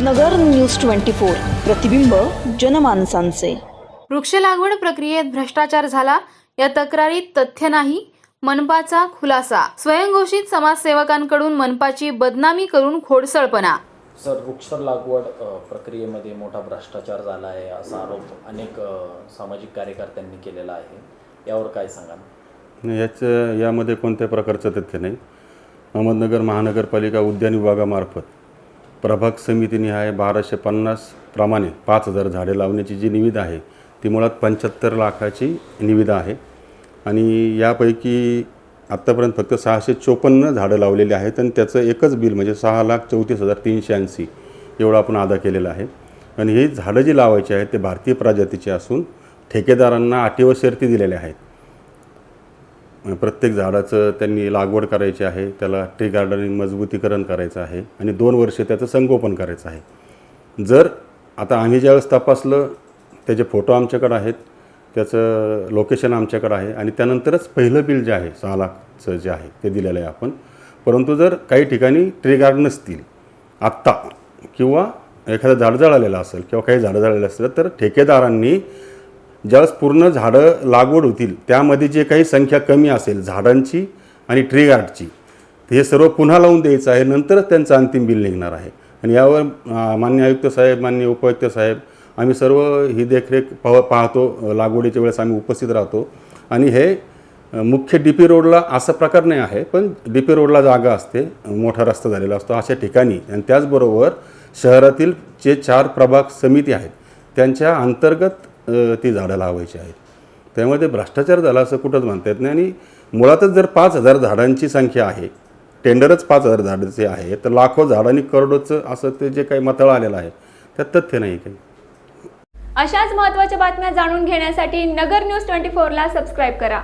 नगर news twenty four. प्रतिबिंब जनमानसांचे. वृक्ष लागवड प्रक्रियेत भ्रष्टाचार झाला. या तक्रारीत तथ्य नाही मनपाचा खुलासा. स्वयंघोषित समाजसेवकांकडून मनपाची बदनामी करून खोडसळपणा. सर वृक्ष लागवड अ, प्रक्रियेमध्ये मोठा भ्रष्टाचार झाला आहे असा आरोप अनेक अ, सामाजिक कार्यकर्त्यांनी केलेला आहे. यावर काय सांगाल? नाही, याचं यामध्ये कोणत्या प्रकारचं तथ्य नाही? अहमदनगर महानगरपालिका उद्यान विभागामार्फत. प्रभाग समितीनिहाय बाराशे पन्नास प्रमाणे पाच हजार झाडे लावण्याची जी निविदा आहे ती मुळात पंच्याहत्तर लाखाची निविदा आहे. आणि यापैकी आत्तापर्यंत फक्त सहाशे चोपन्न झाडं लावलेली आहेत आणि त्याचं एकच बिल म्हणजे सहा लाख चौतीस हजार तीनशे ऐंशी एवढं आपण अदा केलेलं आहे. आणि ही झाडं जी लावायची आहेत ते भारतीय प्रजातीची असून ठेकेदारांना अटीव व शर्ती दिलेल्या आहेत. म्हणजे प्रत्येक झाडाचं त्यांनी लागवड करायची आहे त्याला ट्री गार्डनिंग मजबूतीकरण करायचं आहे आणि दोन वर्ष त्याचं संगोपन करायचं आहे. जर आता आम्ही ज्यावेळेस तपासलं त्याचे फोटो आमच्याकडं आहेत त्याचं लोकेशन आमच्याकडं आहे आणि त्यानंतरच पहिलं बिल जे आहे सहा लाखचं जे आहे ते दिलेलं आहे आपण. परंतु जर काही ठिकाणी ट्री गार्ड नसतील आत्ता किंवा एखादं झाड जळालेलं असेल किंवा काही झाडं जळालेलं असेल तर ठेकेदारांनी ज्यावेळेस पूर्ण झाडं लागवड होतील त्यामध्ये जे काही संख्या कमी असेल झाडांची आणि ट्री गार्डची हे सर्व पुन्हा लावून द्यायचं आहे. नंतरच त्यांचं अंतिम बिल निघणार आहे. आणि यावर मान्य आयुक्त साहेब मान्य उपायुक्त साहेब आम्ही सर्व ही देखरेख पाह पाहतो. लागवडीच्या वेळेस आम्ही उपस्थित राहतो. आणि हे मुख्य डी पी रोडला असा प्रकार नाही आहे पण डी पी रोडला जागा असते. मोठा रस्ता झालेला असतो अशा ठिकाणी. आणि त्याचबरोबर शहरातील जे चार प्रभाग समिती आहेत त्यांच्या अंतर्गत ती झाडं लावायची आहेत. त्यामध्ये भ्रष्टाचार झाला असं कुठंच म्हणता येत नाही. आणि मुळातच जर पाच हजार झाडांची संख्या आहे टेंडरच पाच हजार झाडांचे आहे तर लाखो झाडांनी करोडोचं असं ते जे काही मतळ आलेलं आहे त्यात तथ्य नाही काही. अशाच महत्त्वाच्या बातम्या जाणून घेण्यासाठी नगर न्यूज ट्वेंटी फोरला सबस्क्राईब करा.